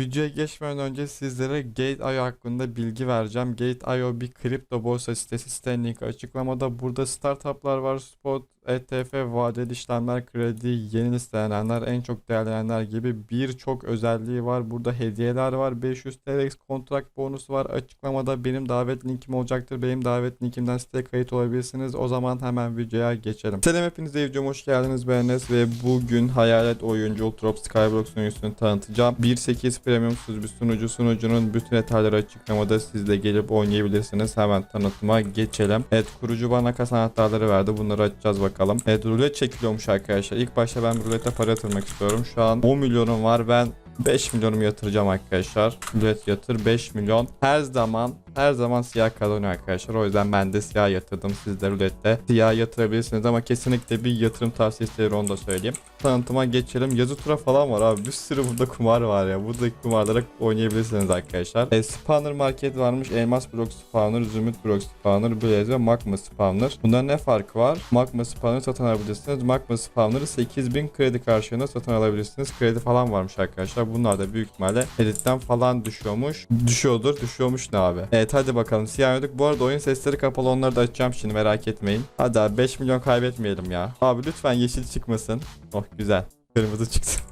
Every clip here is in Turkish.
Videoya geçmeden önce sizlere Gate.io hakkında bilgi vereceğim. Gate.io bir kripto borsa sitesi. Sitenin linki açıklamada. Burada startuplar var. Spot, ETF, vadeli işlemler, kredi, yeni listelenenler, en çok değerlenenler gibi birçok özelliği var. Burada hediyeler var. 500 TL kontrat bonusu var. Açıklamada benim davet linkim olacaktır. Benim davet linkimden siteye kayıt olabilirsiniz. O zaman hemen videoya geçelim. Selam hepinize videoma hoş geldiniz ben Enes ve bugün hayalet oyuncu Ultrop Skyblock sunucusunu tanıtacağım. 1.8 premiumsuz bir sunucu. Sunucunun bütün detayları açıklamada siz de gelip oynayabilirsiniz. Hemen tanıtıma geçelim. Evet kurucu bana kasa anahtarları verdi. Bunları açacağız bakalım. Evet rulet çekiliyormuş arkadaşlar. İlk başta ben rulete para yatırmak istiyorum. Şu an 10 milyonum var. Ben 5 milyonumu yatıracağım arkadaşlar. Rulet yatır 5 milyon. Her zaman her zaman siyah kazanıyor arkadaşlar. O yüzden ben de siyah yatırdım. Siz de rulette siyah yatırabilirsiniz ama kesinlikle bir yatırım tavsiyesi onu da söyleyeyim. Tanıtıma geçelim. Yazı tura falan var abi. Bir sürü burada kumar var ya. Buradaki kumarlara oynayabilirsiniz arkadaşlar. E, spawner market varmış. Elmas blok spawner, zümrüt blok spawner, blaze ve magma spawner. Bunların ne farkı var? Magma spawner satın alabilirsiniz. Magma spawner'ı 8000 kredi karşılığında satın alabilirsiniz. Kredi falan varmış arkadaşlar. Bunlar da büyük ihtimalle editten falan düşüyormuş. Düşüyordur. Düşüyormuş ne abi? Evet hadi bakalım. Siyah ödük. Bu arada oyun sesleri kapalı. Onları da açacağım şimdi merak etmeyin. Hadi abi 5 milyon kaybetmeyelim ya. Abi lütfen yeşil çıkmasın. Oh güzel. Kırmızı çıktı.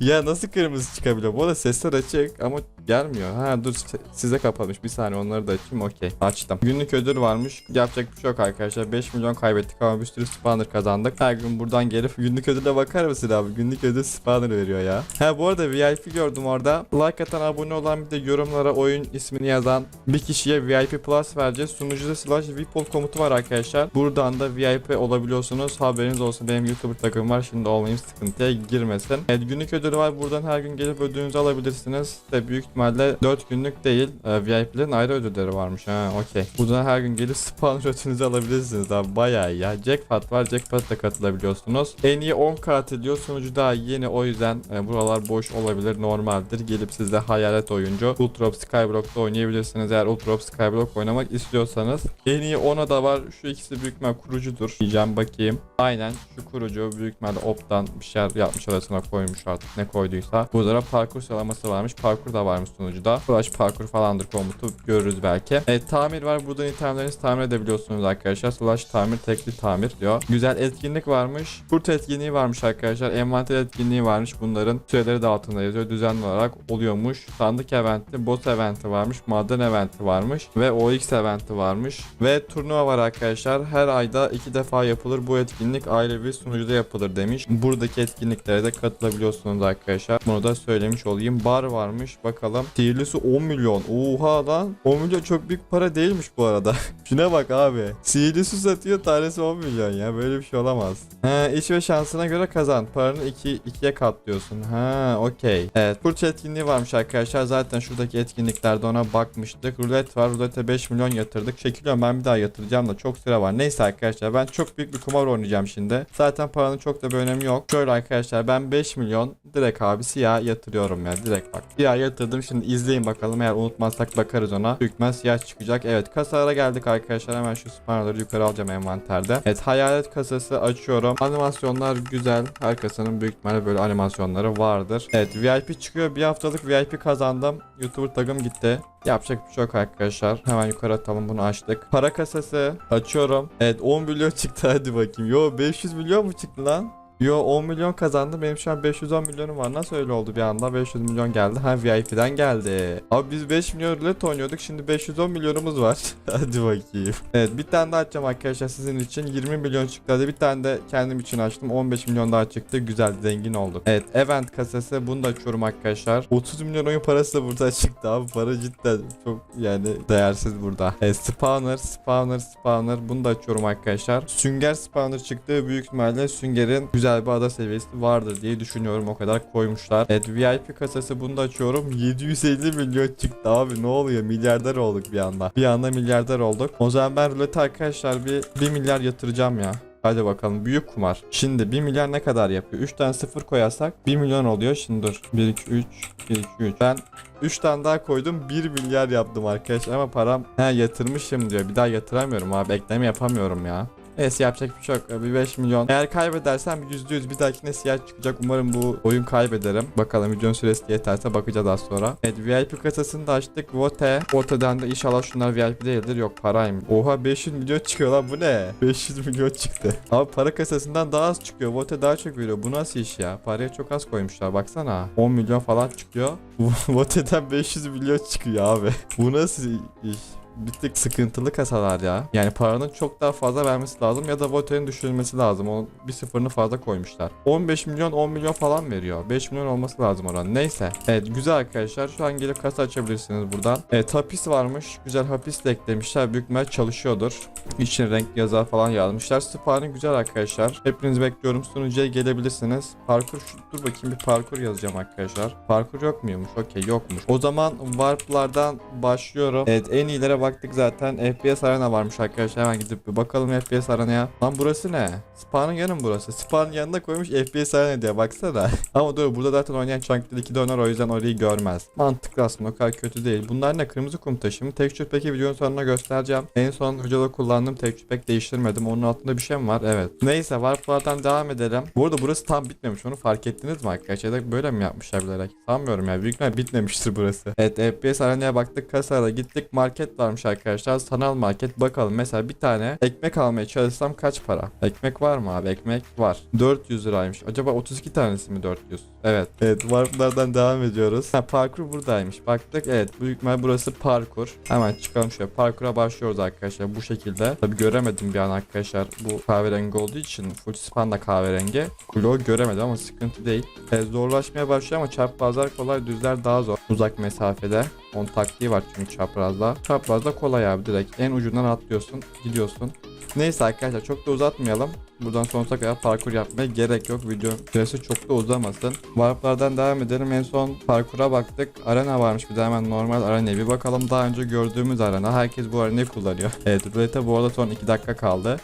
Ya nasıl kırmızı çıkabiliyor? Bu arada sesler açık ama gelmiyor. Ha dur size kapamış. Bir saniye onları da açayım. Okey. Açtım. Günlük ödül varmış. Yapacak bir şey yok arkadaşlar. 5 milyon kaybettik ama bir sürü spawner kazandık. Her gün buradan gelip günlük ödüle bakar mısın abi? Günlük ödül spawner veriyor ya. Ha bu arada VIP gördüm orada. Like atan abone olan bir de yorumlara oyun ismini yazan bir kişiye VIP Plus vereceğiz. Sunucuda slash VIPOL komutu var arkadaşlar. Buradan da VIP olabiliyorsunuz. Haberiniz olsun. Benim YouTuber takım var. Şimdi olmayayım sıkıntıya girmesin. Evet günlük ödülü var. Buradan her gün gelip ödülünüzü alabilirsiniz. De büyük ihtimalle 4 günlük değil. E, VIP'lerin ayrı ödülleri varmış. Ha okey. Buradan her gün gelip spawner ödülünüzü alabilirsiniz abi. Bayağı iyi ya. Jackpot var. Jackpot'a katılabiliyorsunuz. En iyi 10 katil diyor. Sunucu daha yeni. O yüzden e, buralar boş olabilir. Normaldir. Gelip siz de hayalet oyuncu Ultrop Skyblock'ta oynayabilirsiniz. Eğer Ultrop Skyblock oynamak istiyorsanız. En iyi 10'a da var. Şu ikisi büyük ihtimal kurucudur. Diyeceğim bakayım. Aynen şu kurucu büyük ihtimalle optan bir şeyler yapmış arasına koymuş artık ne koyduysa. Burada da parkur sıralaması varmış. Parkur da varmış sunucuda. Flash parkur falandır komutu görürüz belki. Evet tamir var. Buradan itemlerinizi tamir edebiliyorsunuz arkadaşlar. Slash tamir tekli tamir diyor. Güzel etkinlik varmış. Kurt etkinliği varmış arkadaşlar. Envanter etkinliği varmış. Bunların süreleri de altında yazıyor. Düzenli olarak oluyormuş. Sandık eventi, boss eventi varmış. Maden eventi varmış. Ve OX eventi varmış. Ve turnuva var arkadaşlar. Her ayda iki defa yapılır. Bu etkinlik bir sunucuda yapılır demiş. Buradaki etkinliklere de katılabiliyorsunuz arkadaşlar. Bunu da söylemiş olayım. Bar varmış. Bakalım. Sihirlisi 10 milyon. Oha lan. 10 milyon çok büyük para değilmiş bu arada. Şuna bak abi. Sihirli su satıyor tanesi 10 milyon ya. Böyle bir şey olamaz. He, iş ve şansına göre kazan. Paranı 2 iki, ikiye katlıyorsun. Ha, okey. Evet. Kurç etkinliği varmış arkadaşlar. Zaten şuradaki etkinliklerde ona bakmıştık. Rulet var. Rulete 5 milyon yatırdık. Çekiliyorum ben bir daha yatıracağım da çok süre var. Neyse arkadaşlar ben çok büyük bir kumar oynayacağım şimdi. Zaten paranın çok da bir önemi yok. Şöyle arkadaşlar ben 5 milyon direkt abi siyah yatırıyorum ya. Direkt bak. Siyah yatırdım. Şimdi izleyin bakalım. Eğer unutmazsak bakarız ona. Büyük ihtimal siyah çıkacak. Evet kasalara geldik arkadaşlar. Hemen şu spawnerları yukarı alacağım envanterde. Evet hayalet kasası açıyorum. Animasyonlar güzel. Her kasanın büyük ihtimalle böyle animasyonları vardır. Evet VIP çıkıyor. Bir haftalık VIP kazandım. YouTuber tagım gitti. Yapacak bir şey yok arkadaşlar. Hemen yukarı atalım bunu açtık. Para kasası açıyorum. Evet 10 milyon çıktı hadi bakayım. Yo 500 milyon mu çıktı lan? Yo 10 milyon kazandım. Benim şu an 510 milyonum var. Nasıl öyle oldu bir anda? 500 milyon geldi. Ha VIP'den geldi. Abi biz 5 milyon rulet oynuyorduk. Şimdi 510 milyonumuz var. Hadi bakayım. Evet bir tane daha açacağım arkadaşlar sizin için. 20 milyon çıktı. Hadi bir tane de kendim için açtım. 15 milyon daha çıktı. Güzel zengin olduk. Evet event kasası. Bunu da açıyorum arkadaşlar. 30 milyon oyun parası da burada çıktı abi. Para cidden çok yani değersiz burada. Evet spawner, spawner, spawner. Bunu da açıyorum arkadaşlar. Sünger spawner çıktı. Büyük ihtimalle süngerin güzel bir ada seviyesi vardır diye düşünüyorum. O kadar koymuşlar. Evet VIP kasası bunu da açıyorum. 750 milyon çıktı abi. Ne oluyor? Milyarder olduk bir anda. Bir anda milyarder olduk. O zaman ben rulete arkadaşlar bir 1 milyar yatıracağım ya. Hadi bakalım büyük kumar. Şimdi 1 milyar ne kadar yapıyor? 3 tane sıfır koyarsak 1 milyon oluyor. Şimdi dur. 1 2 3 1 2 3. Ben 3 tane daha koydum 1 milyar yaptım arkadaşlar ama param he yatırmışım diyor. Bir daha yatıramıyorum abi. Ekleme yapamıyorum ya. Neyse yapacak bir şey yok. Bir 5 milyon. Eğer kaybedersem %100 bir dahakine siyah çıkacak. Umarım bu oyun kaybederim. Bakalım videonun süresi yeterse bakacağız az sonra. Evet VIP kasasını da açtık. Vote. Vote'den de inşallah şunlar VIP değildir. Yok parayım. Oha 500 milyon çıkıyor lan bu ne? 500 milyon çıktı. Abi para kasasından daha az çıkıyor. Vote daha çok veriyor. Bu nasıl iş ya? Paraya çok az koymuşlar baksana. 10 milyon falan çıkıyor. Vote'den 500 milyon çıkıyor abi. Bu nasıl iş? Bir tık sıkıntılı kasalar ya. Yani paranın çok daha fazla vermesi lazım ya da voterin düşürülmesi lazım. Onun bir sıfırını fazla koymuşlar. 15 milyon 10 milyon falan veriyor. 5 milyon olması lazım oranın. Neyse. Evet güzel arkadaşlar. Şu an gelip kasa açabilirsiniz buradan. Evet hapis varmış. Güzel hapis de eklemişler. Büyük ihtimal çalışıyordur. İçine renk yazar falan yazmışlar. Spawn'ı güzel arkadaşlar. Hepinizi bekliyorum. Sunucuya gelebilirsiniz. Parkur şu, dur bakayım bir parkur yazacağım arkadaşlar. Parkur yok muymuş? Okey yokmuş. O zaman warp'lardan başlıyorum. Evet en iyilere baktık zaten. FPS arena varmış arkadaşlar. Hemen gidip bir bakalım FPS arenaya. Lan burası ne? Spawn'ın yanı mı burası? Spawn'ın yanında koymuş FPS arena diye baksana. Ama dur burada zaten oynayan Chunk'ta 2 döner o yüzden orayı görmez. Mantıklı aslında o kadar kötü değil. Bunlar ne? Kırmızı kum taşı mı? Texture pack'i videonun sonuna göstereceğim. En son videoda kullandığım texture pack değiştirmedim. Onun altında bir şey mi var? Evet. Neyse warp'lardan devam edelim. Bu arada burası tam bitmemiş. Onu fark ettiniz mi arkadaşlar? Böyle mi yapmışlar bilerek? Sanmıyorum ya. Büyük bitmemiştir burası. Evet FPS arenaya baktık. Kasada gittik. Market varmış arkadaşlar. Sanal market. Bakalım mesela bir tane ekmek almaya çalışsam kaç para? Ekmek var mı abi? Ekmek var. 400 liraymış. Acaba 32 tanesi mi 400? Evet. Evet warp'lardan devam ediyoruz. Ha, parkur buradaymış. Baktık evet büyük ihtimal burası parkur. Hemen çıkalım şöyle. Parkura başlıyoruz arkadaşlar bu şekilde. Tabi göremedim bir an arkadaşlar. Bu kahverengi olduğu için full span da kahverengi. Glow göremedim ama sıkıntı değil. Evet, zorlaşmaya başlıyor ama çaprazlar kolay düzler daha zor. Uzak mesafede. Onun taktiği var çünkü çaprazda. Çaprazda kolay abi direkt. En ucundan atlıyorsun. Gidiyorsun. Neyse arkadaşlar çok da uzatmayalım. Buradan sonsuza kadar parkur yapmaya gerek yok. Video süresi çok da uzamasın. Warp'lardan devam edelim. En son parkura baktık. Arena varmış. Bir de hemen normal arenaya bir bakalım. Daha önce gördüğümüz arena. Herkes bu arenayı kullanıyor. Evet rulete bu arada son 2 dakika kaldı.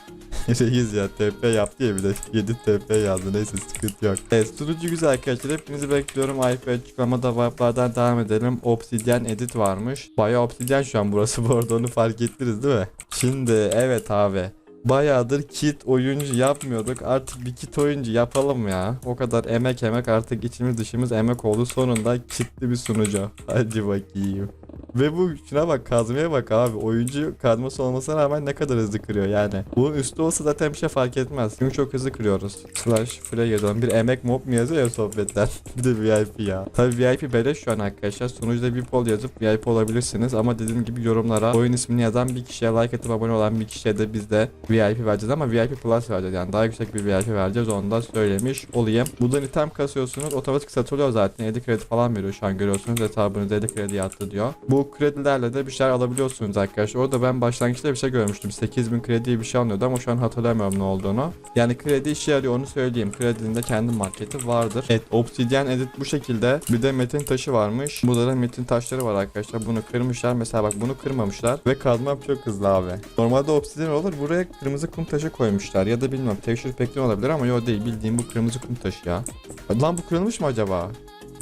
Reis ya TP yaptı ya bir de 7 TP yazdı neyse sıkıntı yok. Evet sunucu güzel arkadaşlar hepinizi bekliyorum. IP açıklamada warp'lardan devam edelim. Obsidian edit varmış. Bayağı obsidian şu an burası bu arada onu fark ettiniz değil mi? Şimdi evet abi. Bayağıdır kit oyuncu yapmıyorduk. Artık bir kit oyuncu yapalım ya. O kadar emek emek artık içimiz dışımız emek oldu. Sonunda kitli bir sunucu. Hadi bakayım. Ve bu şuna bak kazmaya bak abi. Oyuncu kazması olmasına rağmen ne kadar hızlı kırıyor yani. Bunun üstü olsa zaten bir şey fark etmez. Çünkü çok hızlı kırıyoruz. Slash free yazalım. Bir emek mob mu yazıyor ya sohbetler. bir de VIP ya. Tabi VIP beleş şu an arkadaşlar. Sunucuda bir poll yazıp VIP olabilirsiniz. Ama dediğim gibi yorumlara oyun ismini yazan bir kişiye like atıp abone olan bir kişiye de biz de VIP vereceğiz ama VIP Plus vereceğiz. Yani daha yüksek bir VIP vereceğiz. Onu da söylemiş olayım. Buradan item kasıyorsunuz. Otomatik satılıyor zaten. 7 kredi falan veriyor şu an görüyorsunuz. Hesabınıza 7 kredi yattı diyor. Bu kredilerle de bir şeyler alabiliyorsunuz arkadaşlar. Orada ben başlangıçta bir şey görmüştüm. 8000 krediye bir şey alınıyordu ama şu an hatırlamıyorum ne olduğunu. Yani kredi işe yarıyor onu söyleyeyim. Kredinin de kendi marketi vardır. Evet Obsidian Edit bu şekilde. Bir de metin taşı varmış. Burada da metin taşları var arkadaşlar. Bunu kırmışlar. Mesela bak bunu kırmamışlar. Ve kazmam çok hızlı abi. Normalde Obsidian olur. Buraya kırmızı kum taşı koymuşlar. Ya da bilmiyorum. Texture pack'li olabilir ama yok değil. Bildiğim bu kırmızı kum taşı ya. Lan bu kırılmış mı acaba?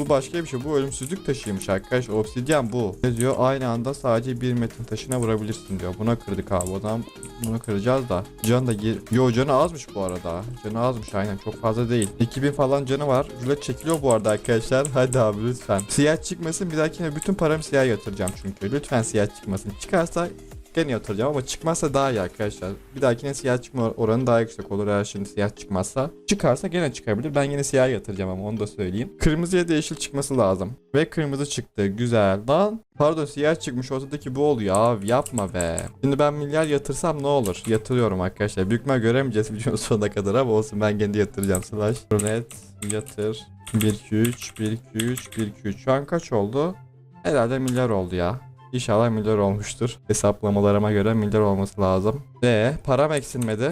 Bu başka bir şey. Bu ölümsüzlük taşıymış arkadaş. Obsidyen bu. Ne diyor? Aynı anda sadece bir metin taşına vurabilirsin diyor. Buna kırdık abi. O zaman bunu kıracağız da. Can da gir. Yo canı azmış bu arada. Canı azmış aynen. Çok fazla değil. 2000 falan canı var. Rulet çekiliyor bu arada arkadaşlar. Hadi abi lütfen. Siyah çıkmasın. Bir dahakine bütün paramı siyah yatıracağım çünkü. Lütfen siyah çıkmasın. Çıkarsa gene yatıracağım ama çıkmazsa daha iyi arkadaşlar. Bir dahakine siyah çıkma oranı daha yüksek olur eğer şimdi siyah çıkmazsa. Çıkarsa gene çıkabilir. Ben yine siyah yatıracağım ama onu da söyleyeyim. Kırmızıya da yeşil çıkması lazım. Ve kırmızı çıktı. Güzel. Lan pardon siyah çıkmış ortadaki bu oluyor abi yapma be. Şimdi ben milyar yatırsam ne olur? Yatırıyorum arkadaşlar. Büyük göremeyeceğiz videonun sonuna kadar ama olsun ben kendi yatıracağım. Slash rulet yatır. 1 2 3 1 2 3 1 2 3. Şu an kaç oldu? Herhalde milyar oldu ya. İnşallah milyar olmuştur. Hesaplamalarıma göre milyar olması lazım. Ve param eksilmedi.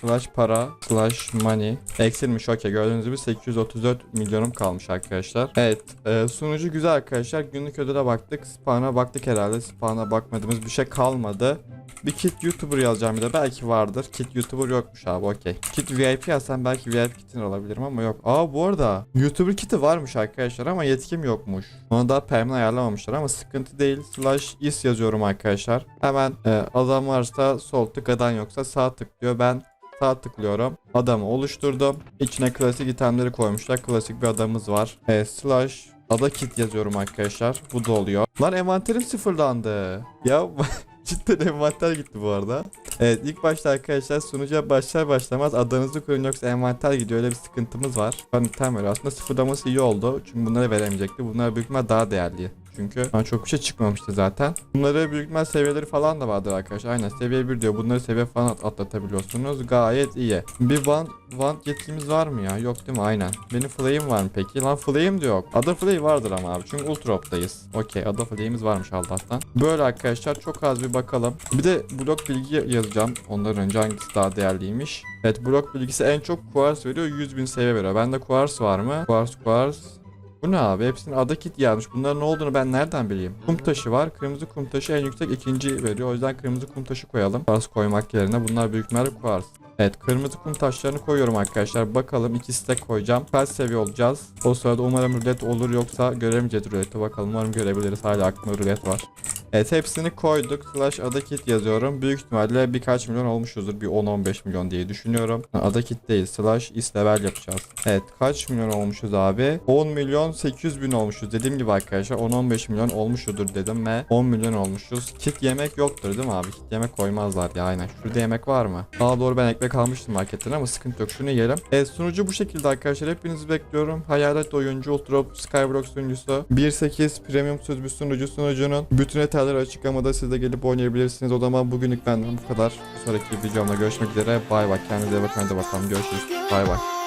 Slash para slash money eksilmiş okey gördüğünüz gibi 834 milyonum kalmış arkadaşlar. Evet e, sunucu güzel arkadaşlar günlük ödüle baktık spawn'a baktık herhalde spawn'a bakmadığımız bir şey kalmadı. Bir kit YouTuber yazacağım bir de belki vardır. Kit YouTuber yokmuş abi okey. Kit VIP yazsam belki VIP kitin alabilirim ama yok. Aa bu arada YouTuber kiti varmış arkadaşlar ama yetkim yokmuş. Ona daha permanent ayarlamamışlar ama sıkıntı değil. Slash is yazıyorum arkadaşlar. Hemen e, adam varsa sol tık adam yoksa sağ tık diyor. Ben sağ tıklıyorum. Adamı oluşturdum. İçine klasik itemleri koymuşlar. Klasik bir adamımız var. E, slash ada kit yazıyorum arkadaşlar. Bu da oluyor. Lan envanterim sıfırlandı. Ya cidden envanter gitti bu arada. Evet ilk başta arkadaşlar sunucuya başlar başlamaz adanızı kurun yoksa envanter gidiyor öyle bir sıkıntımız var. Ben item veriyor. Aslında sıfırlaması iyi oldu. Çünkü bunları veremeyecekti. Bunlar büyük ihtimal daha değerli. Çünkü bana çok bir şey çıkmamıştı zaten. Bunları büyük ihtimal seviyeleri falan da vardır arkadaşlar. Aynen seviye 1 diyor. Bunları seviye falan at- atlatabiliyorsunuz. Gayet iyi. Bir van, van yetkimiz var mı ya? Yok değil mi? Aynen. Benim flame var mı peki? Lan flame de yok. Ada flame vardır ama abi. Çünkü ultrop'tayız. Okey. Ada flame'imiz varmış Allah'tan. Böyle arkadaşlar çok az bir bakalım. Bir de blok bilgi yazacağım. Ondan önce hangisi daha değerliymiş? Evet blok bilgisi en çok quartz veriyor. 100.000 seviye veriyor. Bende quartz var mı? Quartz quartz. Bu ne abi? Hepsinin ada kit yazmış. Bunların ne olduğunu ben nereden bileyim? Kum taşı var. Kırmızı kum taşı en yüksek ikinci veriyor. O yüzden kırmızı kum taşı koyalım. Kars koymak yerine bunlar büyük ihtimalle kuvars. Evet kırmızı kum taşlarını koyuyorum arkadaşlar. Bakalım ikisi de koyacağım. Kaç seviye olacağız? O sırada umarım rulet olur yoksa göremeyeceğiz ruleti. Bakalım umarım görebiliriz. Hala aklımda rulet var. Evet hepsini koyduk. Slash ada kit yazıyorum. Büyük ihtimalle birkaç milyon olmuşuzdur. Bir 10-15 milyon diye düşünüyorum. Ha, Ada kit değil. Slash is level yapacağız. Evet kaç milyon olmuşuz abi? 10 milyon 800 bin olmuşuz. Dediğim gibi arkadaşlar 10-15 milyon olmuşudur dedim ve 10 milyon olmuşuz. Kit yemek yoktur değil mi abi? Kit yemek koymazlar ya aynen. Şurada yemek var mı? Daha doğru ben ekmek almıştım marketten ama sıkıntı yok. Şunu yiyelim. Evet sunucu bu şekilde arkadaşlar. Hepinizi bekliyorum. Hayalet oyuncu Ultra Skyblock sunucusu. 1.8 premium söz bir sunucu sunucunun bütün detayları açıklamada siz de gelip oynayabilirsiniz. O zaman bugünlük benden bu kadar. Sonraki videomda görüşmek üzere. Bay bay. Kendinize bakın. Hadi bakalım görüşürüz. Bay bay.